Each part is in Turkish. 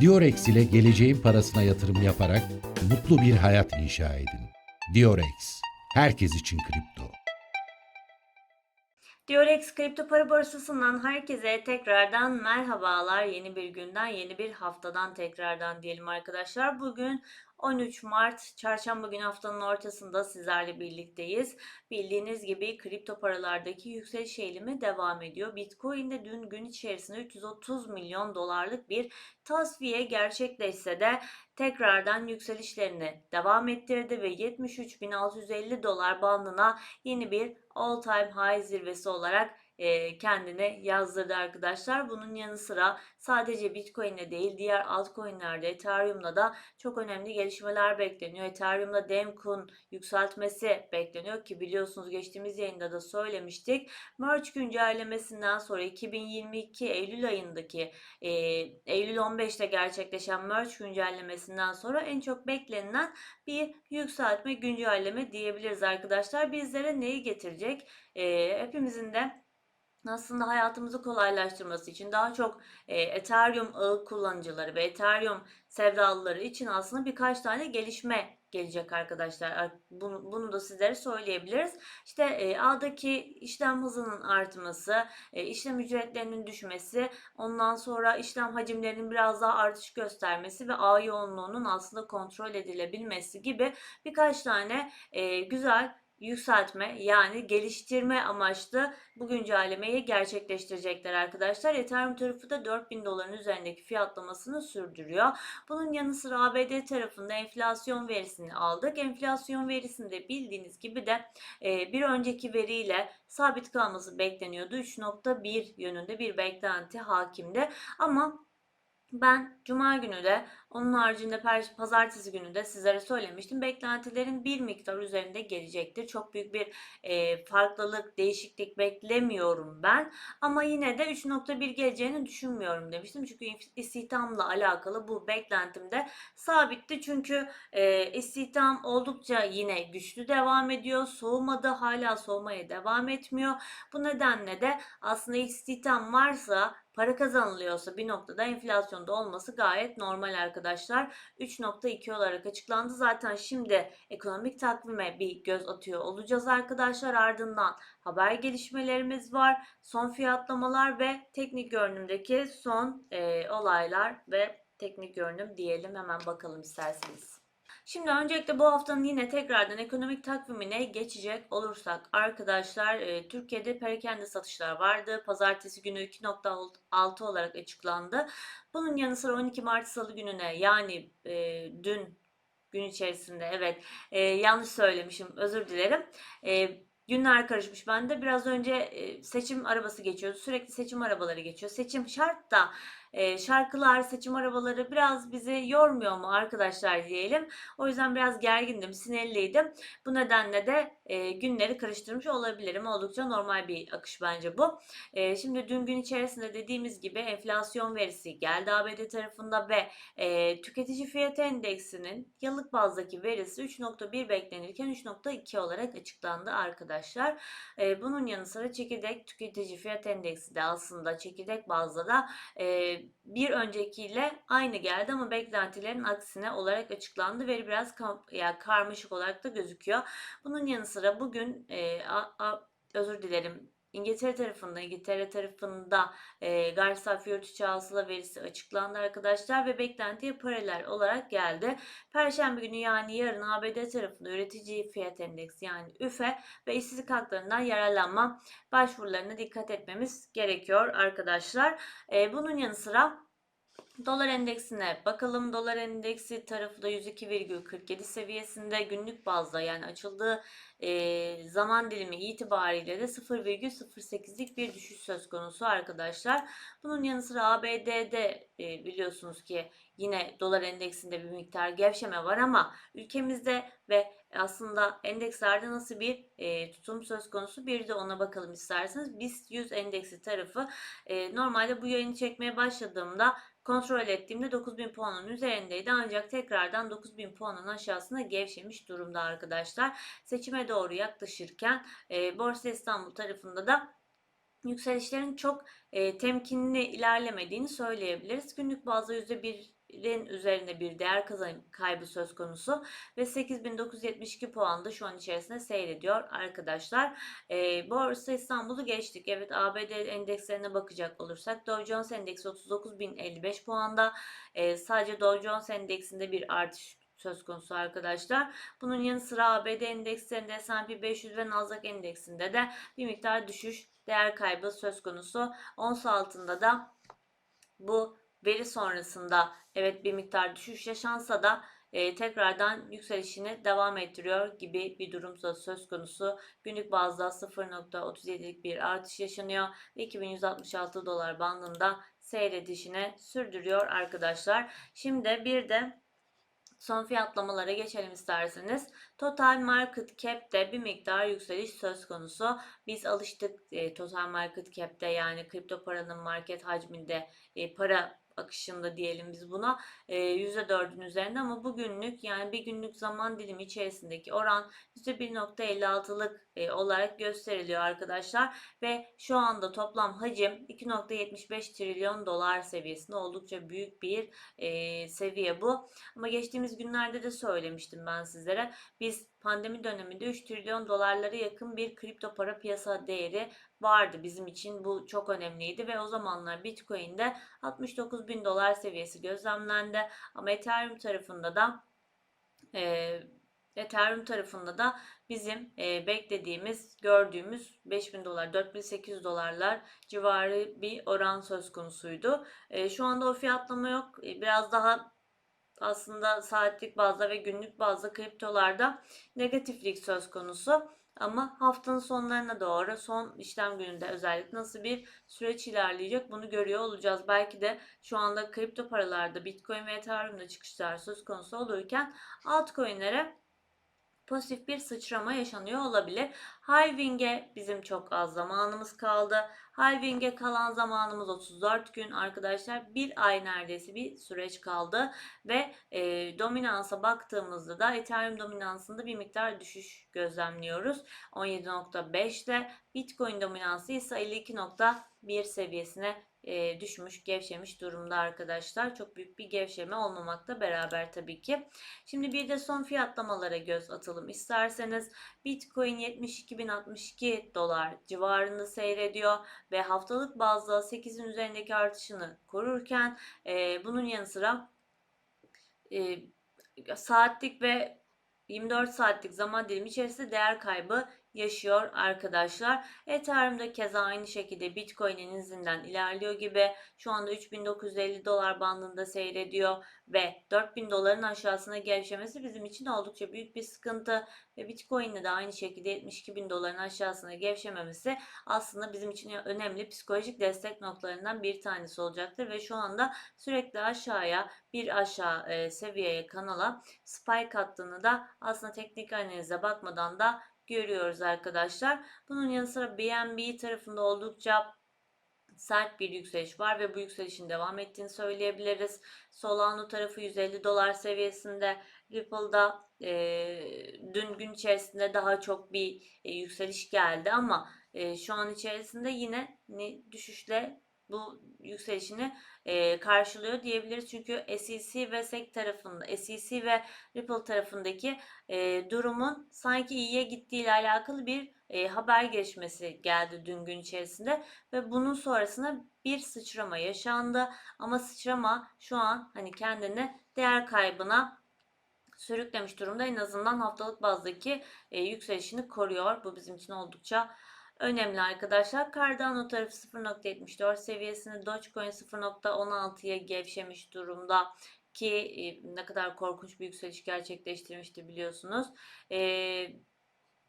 Diorex ile geleceğin parasına yatırım yaparak mutlu bir hayat inşa edin. Diorex, herkes için kripto. Diorex kripto para borsasından herkese tekrardan merhabalar. Yeni bir günden, yeni bir haftadan tekrardan diyelim arkadaşlar. Bugün 13 Mart çarşamba günü haftanın ortasında sizlerle birlikteyiz. Bildiğiniz gibi kripto paralardaki yükseliş eğilimi devam ediyor. Bitcoin de dün gün içerisinde 330 milyon dolarlık bir tasfiye gerçekleşse de tekrardan yükselişlerini devam ettirdi ve 73.650 dolar bandına yeni bir all time high zirvesi olarak e, kendine yazdırdı arkadaşlar. Bunun yanı sıra sadece Bitcoin'de değil diğer altcoin'lerde Ethereum'da da çok önemli gelişmeler bekleniyor. Ethereum'da Demkun yükseltmesi bekleniyor ki biliyorsunuz geçtiğimiz yayında da söylemiştik. Merge güncellemesinden sonra 2022 Eylül ayındaki e, Eylül 15'te gerçekleşen Merge güncellemesinden sonra en çok beklenilen bir yükseltme güncelleme diyebiliriz arkadaşlar. Bizlere neyi getirecek? E, hepimizin de aslında hayatımızı kolaylaştırması için daha çok e, Ethereum ağı kullanıcıları ve Ethereum sevdalıları için aslında birkaç tane gelişme gelecek arkadaşlar. Bunu, bunu da sizlere söyleyebiliriz. İşte e, ağdaki işlem hızının artması, e, işlem ücretlerinin düşmesi, ondan sonra işlem hacimlerinin biraz daha artış göstermesi ve ağ yoğunluğunun aslında kontrol edilebilmesi gibi birkaç tane e, güzel yükseltme yani geliştirme amaçlı bu güncellemeyi gerçekleştirecekler arkadaşlar. Ethereum tarafı da 4000 doların üzerindeki fiyatlamasını sürdürüyor. Bunun yanı sıra ABD tarafında enflasyon verisini aldık. Enflasyon verisinde bildiğiniz gibi de e, bir önceki veriyle sabit kalması bekleniyordu. 3.1 yönünde bir beklenti hakimdi. Ama ben cuma günü de onun haricinde pazartesi günü de sizlere söylemiştim. Beklentilerin bir miktar üzerinde gelecektir. Çok büyük bir e, farklılık, değişiklik beklemiyorum ben. Ama yine de 3.1 geleceğini düşünmüyorum demiştim. Çünkü istihdamla alakalı bu beklentimde sabitti. Çünkü e, istihdam oldukça yine güçlü devam ediyor. Soğumadı, hala soğumaya devam etmiyor. Bu nedenle de aslında istihdam varsa para kazanılıyorsa bir noktada enflasyonda olması gayet normal arkadaşlar. 3.2 olarak açıklandı. Zaten şimdi ekonomik takvime bir göz atıyor olacağız arkadaşlar. Ardından haber gelişmelerimiz var. Son fiyatlamalar ve teknik görünümdeki son e, olaylar ve teknik görünüm diyelim. Hemen bakalım isterseniz. Şimdi öncelikle bu haftanın yine tekrardan ekonomik takvimine geçecek olursak arkadaşlar e, Türkiye'de perakende satışlar vardı. Pazartesi günü 2.6 olarak açıklandı. Bunun yanı sıra 12 Mart Salı gününe yani e, dün gün içerisinde evet e, yanlış söylemişim özür dilerim. E, Günler karışmış bende. Biraz önce e, seçim arabası geçiyordu. Sürekli seçim arabaları geçiyor. Seçim şart da e, şarkılar, seçim arabaları biraz bizi yormuyor mu arkadaşlar diyelim. O yüzden biraz gergindim, sinirliydim. Bu nedenle de e, günleri karıştırmış olabilirim. Oldukça normal bir akış bence bu. E, şimdi dün gün içerisinde dediğimiz gibi enflasyon verisi geldi ABD tarafında ve e, tüketici fiyat endeksinin yıllık bazdaki verisi 3.1 beklenirken 3.2 olarak açıklandı arkadaşlar. Bunun yanı sıra çekirdek tüketici fiyat endeksi de aslında çekirdek bazda da bir öncekiyle aynı geldi ama beklentilerin aksine olarak açıklandı. Veri biraz ya karmaşık olarak da gözüküyor. Bunun yanı sıra bugün e, a, a, özür dilerim İngiltere tarafında, İngiltere tarafında e, gayri safi verisi açıklandı arkadaşlar ve beklentiye paralel olarak geldi. Perşembe günü yani yarın ABD tarafında üretici fiyat endeksi yani üfe ve işsizlik haklarından yararlanma başvurularına dikkat etmemiz gerekiyor arkadaşlar. E, bunun yanı sıra Dolar endeksine bakalım. Dolar endeksi tarafı da 102,47 seviyesinde günlük bazda yani açıldığı e, zaman dilimi itibariyle de 0,08'lik bir düşüş söz konusu arkadaşlar. Bunun yanı sıra ABD'de e, biliyorsunuz ki yine dolar endeksinde bir miktar gevşeme var ama ülkemizde ve aslında endekslerde nasıl bir e, tutum söz konusu bir de ona bakalım isterseniz. BIST 100 endeksi tarafı e, normalde bu yayını çekmeye başladığımda kontrol ettiğimde 9000 puanın üzerindeydi ancak tekrardan 9000 puanın aşağısına gevşemiş durumda arkadaşlar. Seçime doğru yaklaşırken e, Borsa İstanbul tarafında da yükselişlerin çok e, temkinli ilerlemediğini söyleyebiliriz. Günlük bazda %1'in üzerinde bir değer kaybı söz konusu ve 8972 puanda şu an içerisinde seyrediyor arkadaşlar. E, Borsa İstanbul'u geçtik. Evet ABD endekslerine bakacak olursak Dow Jones Endeksi 39.055 puanda. E, sadece Dow Jones Endeksinde bir artış söz konusu arkadaşlar. Bunun yanı sıra ABD endekslerinde S&P 500 ve Nasdaq endeksinde de bir miktar düşüş, değer kaybı söz konusu. Ons altında da bu veri sonrasında evet bir miktar düşüş yaşansa da e, tekrardan yükselişini devam ettiriyor gibi bir durum söz konusu. Günlük bazda 0.37'lik bir artış yaşanıyor ve 2166 dolar bandında seyredişini sürdürüyor arkadaşlar. Şimdi bir de son fiyatlamalara geçelim isterseniz. Total Market Cap'te bir miktar yükseliş söz konusu. Biz alıştık e, Total Market Cap'te yani kripto paranın market hacminde e, para akışında diyelim biz buna e, %4'ün üzerinde ama bugünlük yani bir günlük zaman dilimi içerisindeki oran %1.56'lık e, olarak gösteriliyor arkadaşlar ve şu anda toplam hacim 2.75 trilyon dolar seviyesinde oldukça büyük bir seviye bu. Ama geçtiğimiz günlerde de söylemiştim ben sizlere. Biz pandemi döneminde 3 trilyon dolarlara yakın bir kripto para piyasa değeri vardı bizim için. Bu çok önemliydi ve o zamanlar Bitcoin'de 69 bin dolar seviyesi gözlemlendi. Ama Ethereum tarafında da e, Ethereum tarafında da bizim e, beklediğimiz, gördüğümüz 5000 dolar, 4800 dolarlar civarı bir oran söz konusuydu. E, şu anda o fiyatlama yok. E, biraz daha aslında saatlik bazda ve günlük bazda kriptolarda negatiflik söz konusu. Ama haftanın sonlarına doğru son işlem gününde özellikle nasıl bir süreç ilerleyecek bunu görüyor olacağız. Belki de şu anda kripto paralarda Bitcoin ve Ethereum'da çıkışlar söz konusu olurken altcoin'lere pozitif bir sıçrama yaşanıyor olabilir. Halving'e bizim çok az zamanımız kaldı. Halving'e kalan zamanımız 34 gün arkadaşlar. Bir ay neredeyse bir süreç kaldı. Ve e, dominansa baktığımızda da Ethereum dominansında bir miktar düşüş gözlemliyoruz. 17.5 ile Bitcoin dominansı ise 52.1 seviyesine e, düşmüş, gevşemiş durumda arkadaşlar. Çok büyük bir gevşeme olmamakla beraber tabii ki. Şimdi bir de son fiyatlamalara göz atalım isterseniz. Bitcoin 72.062 dolar civarında seyrediyor ve haftalık bazda 8'in üzerindeki artışını korurken e, bunun yanı sıra e, saatlik ve 24 saatlik zaman dilimi içerisinde değer kaybı yaşıyor arkadaşlar. Ethereum'da keza aynı şekilde Bitcoin'in izinden ilerliyor gibi. Şu anda 3950 dolar bandında seyrediyor ve 4000 doların aşağısına gevşemesi bizim için oldukça büyük bir sıkıntı. Ve Bitcoin'de de aynı şekilde 72 bin doların aşağısına gevşememesi aslında bizim için önemli psikolojik destek noktalarından bir tanesi olacaktır. Ve şu anda sürekli aşağıya bir aşağı e, seviyeye kanala spike attığını da aslında teknik analize bakmadan da görüyoruz arkadaşlar. Bunun yanı sıra BNB tarafında oldukça sert bir yükseliş var ve bu yükselişin devam ettiğini söyleyebiliriz. Solano tarafı 150 dolar seviyesinde. Ripple'da e, dün gün içerisinde daha çok bir e, yükseliş geldi ama e, şu an içerisinde yine ne, düşüşle bu yükselişini e, karşılıyor diyebiliriz. Çünkü SEC ve SEC tarafında, SEC ve Ripple tarafındaki e, durumun sanki iyiye gittiği ile alakalı bir e, haber gelişmesi geldi dün gün içerisinde ve bunun sonrasında bir sıçrama yaşandı ama sıçrama şu an hani kendini değer kaybına sürüklemiş durumda en azından haftalık bazdaki e, yükselişini koruyor. Bu bizim için oldukça önemli arkadaşlar. Cardano tarafı 0.74 seviyesinde, Dogecoin 0.16'ya gevşemiş durumda ki e, ne kadar korkunç bir yükseliş gerçekleştirmişti biliyorsunuz. E,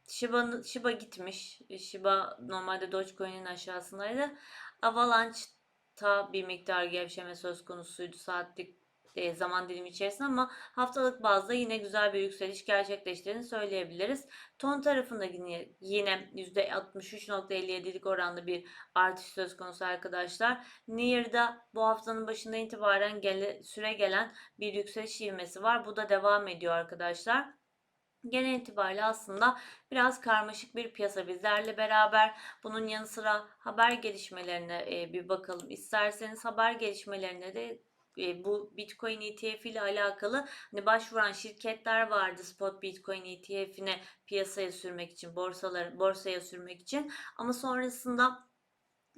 Shiba, Shiba gitmiş. Shiba normalde Dogecoin'in aşağısındaydı. Avalanche'ta bir miktar gevşeme söz konusuydu saatlik e, zaman dilimi içerisinde ama haftalık bazda yine güzel bir yükseliş gerçekleştiğini söyleyebiliriz. Ton tarafında yine, yine %63.57'lik oranda bir artış söz konusu arkadaşlar. Near'da bu haftanın başından itibaren gele, süre gelen bir yükseliş ivmesi var. Bu da devam ediyor arkadaşlar. Genel itibariyle aslında biraz karmaşık bir piyasa bizlerle beraber. Bunun yanı sıra haber gelişmelerine e, bir bakalım. İsterseniz haber gelişmelerine de e, bu Bitcoin ETF ile alakalı hani başvuran şirketler vardı spot Bitcoin ETF'ine piyasaya sürmek için, borsalar borsaya sürmek için. Ama sonrasında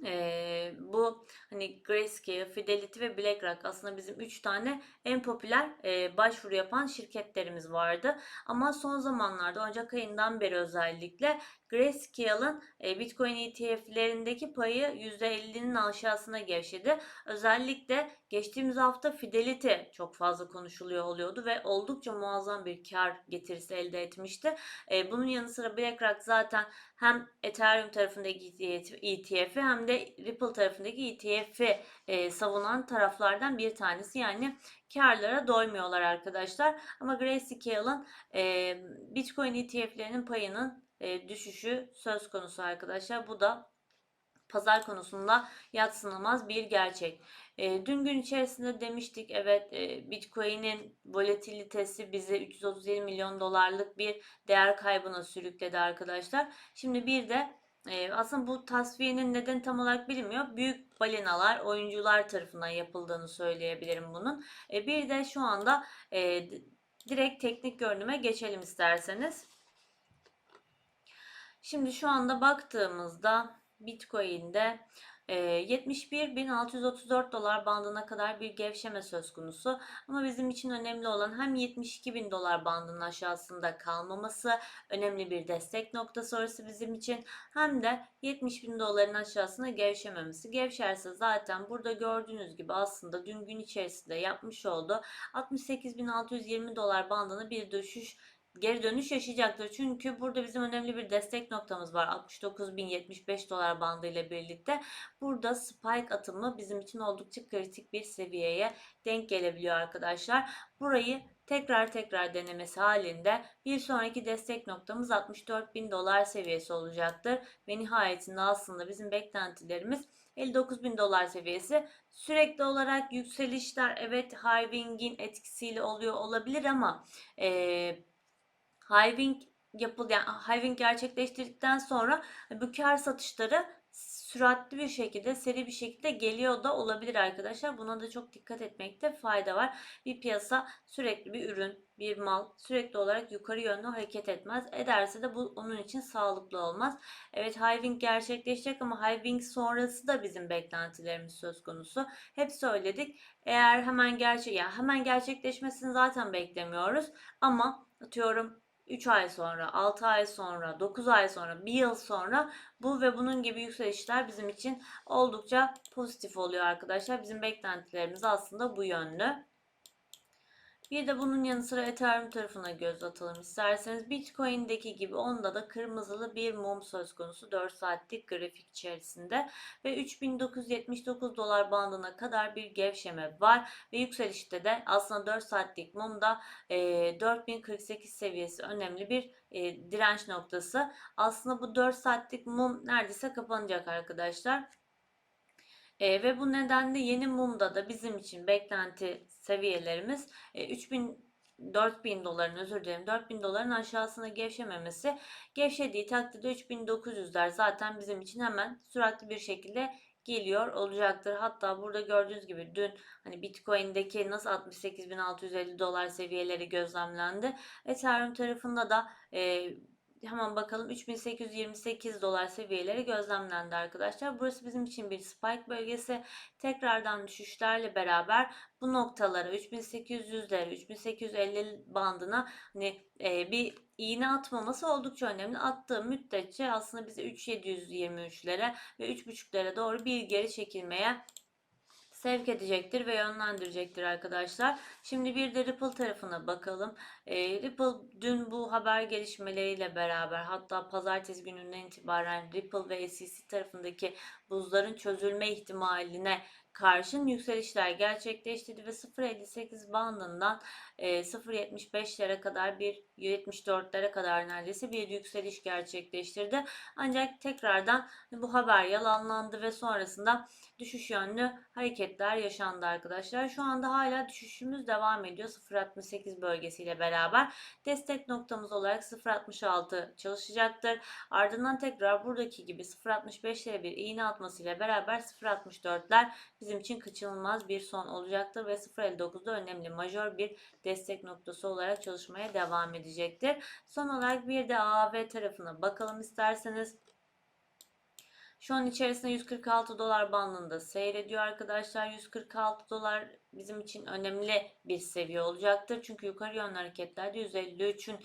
ee, bu hani Grayscale, Fidelity ve BlackRock aslında bizim 3 tane en popüler e, başvuru yapan şirketlerimiz vardı. Ama son zamanlarda Ocak ayından beri özellikle Grayscale'ın e, Bitcoin ETF'lerindeki payı %50'nin aşağısına gevşedi. Özellikle geçtiğimiz hafta Fidelity çok fazla konuşuluyor oluyordu ve oldukça muazzam bir kar getirisi elde etmişti. E, bunun yanı sıra BlackRock zaten hem Ethereum tarafındaki ETF'i hem de Ripple tarafındaki ETF'i e, savunan taraflardan bir tanesi. Yani karlara doymuyorlar arkadaşlar. Ama Grayscale'ın Bitcoin ETF'lerinin payının e, düşüşü söz konusu arkadaşlar. Bu da pazar konusunda yatsınamaz bir gerçek. E, dün gün içerisinde demiştik evet e, Bitcoin'in volatilitesi bizi 337 milyon dolarlık bir değer kaybına sürükledi arkadaşlar. Şimdi bir de aslında bu tasfiyenin neden tam olarak bilinmiyor. Büyük balinalar, oyuncular tarafından yapıldığını söyleyebilirim bunun. Bir de şu anda direkt teknik görünüme geçelim isterseniz. Şimdi şu anda baktığımızda Bitcoin'de 71.634 dolar bandına kadar bir gevşeme söz konusu. Ama bizim için önemli olan hem 72.000 dolar bandının aşağısında kalmaması önemli bir destek noktası orası bizim için hem de 70.000 doların aşağısına gevşememesi. Gevşerse zaten burada gördüğünüz gibi aslında dün gün içerisinde yapmış olduğu 68.620 dolar bandına bir düşüş geri dönüş yaşayacaktır. Çünkü burada bizim önemli bir destek noktamız var. 69.075 dolar bandı ile birlikte. Burada spike atımı bizim için oldukça kritik bir seviyeye denk gelebiliyor arkadaşlar. Burayı tekrar tekrar denemesi halinde bir sonraki destek noktamız 64.000 dolar seviyesi olacaktır. Ve nihayetinde aslında bizim beklentilerimiz 59.000 dolar seviyesi. Sürekli olarak yükselişler evet halvingin etkisiyle oluyor olabilir ama eee halving yapıl yani halving gerçekleştirdikten sonra bu kar satışları süratli bir şekilde, seri bir şekilde geliyor da olabilir arkadaşlar. Buna da çok dikkat etmekte fayda var. Bir piyasa sürekli bir ürün, bir mal sürekli olarak yukarı yönlü hareket etmez. Ederse de bu onun için sağlıklı olmaz. Evet halving gerçekleşecek ama halving sonrası da bizim beklentilerimiz söz konusu. Hep söyledik. Eğer hemen gerçek ya hemen gerçekleşmesini zaten beklemiyoruz ama atıyorum 3 ay sonra, 6 ay sonra, 9 ay sonra, 1 yıl sonra bu ve bunun gibi yükselişler bizim için oldukça pozitif oluyor arkadaşlar. Bizim beklentilerimiz aslında bu yönlü. Bir de bunun yanı sıra Ethereum tarafına göz atalım isterseniz. Bitcoin'deki gibi onda da kırmızılı bir mum söz konusu 4 saatlik grafik içerisinde. Ve 3979 dolar bandına kadar bir gevşeme var. Ve yükselişte de aslında 4 saatlik mumda e, 4048 seviyesi önemli bir e, direnç noktası. Aslında bu 4 saatlik mum neredeyse kapanacak arkadaşlar. E, ve bu nedenle yeni mumda da bizim için beklenti seviyelerimiz e, 3000 4000 doların özür dilerim 4000 doların aşağısına gevşememesi gevşediği takdirde 3900'ler zaten bizim için hemen süratli bir şekilde geliyor olacaktır. Hatta burada gördüğünüz gibi dün hani Bitcoin'deki nasıl 68.650 dolar seviyeleri gözlemlendi. Ethereum tarafında da e, hemen bakalım 3828 dolar seviyeleri gözlemlendi arkadaşlar. Burası bizim için bir spike bölgesi. Tekrardan düşüşlerle beraber bu noktalara 3800'lere 3850 bandına hani e, bir iğne atmaması oldukça önemli. Attığı müddetçe aslında bizi 3723'lere ve 3.5'lere doğru bir geri çekilmeye sevk edecektir ve yönlendirecektir arkadaşlar. Şimdi bir de Ripple tarafına bakalım. E, Ripple dün bu haber gelişmeleriyle beraber hatta pazartesi gününden itibaren Ripple ve SEC tarafındaki buzların çözülme ihtimaline karşın yükselişler gerçekleştirdi ve 0.58 bandından e, 0.75'lere kadar bir 74'lere kadar neredeyse bir yükseliş gerçekleştirdi. Ancak tekrardan bu haber yalanlandı ve sonrasında düşüş yönlü hareketler yaşandı arkadaşlar. Şu anda hala düşüşümüz devam ediyor 0.68 bölgesiyle beraber. Destek noktamız olarak 0.66 çalışacaktır. Ardından tekrar buradaki gibi 0.65'lere bir iğne atmasıyla beraber 0.64'ler bizim için kaçınılmaz bir son olacaktır ve 0.59'da önemli majör bir destek noktası olarak çalışmaya devam edecektir. Son olarak bir de AAV tarafına bakalım isterseniz. Şu an içerisinde 146 dolar bandında seyrediyor arkadaşlar. 146 dolar bizim için önemli bir seviye olacaktır. Çünkü yukarı yönlü hareketlerde 153'ün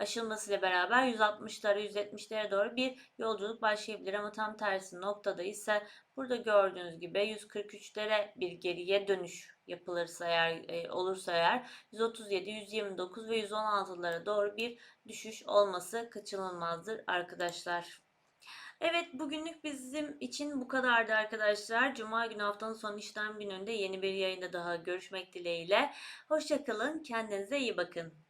aşılmasıyla beraber 160'lara 170'lere doğru bir yolculuk başlayabilir ama tam tersi noktada ise burada gördüğünüz gibi 143'lere bir geriye dönüş yapılırsa eğer e, olursa eğer 137, 129 ve 116'lara doğru bir düşüş olması kaçınılmazdır arkadaşlar. Evet bugünlük bizim için bu kadardı arkadaşlar. Cuma günü haftanın son işlem gününde yeni bir yayında daha görüşmek dileğiyle. Hoşçakalın, kendinize iyi bakın.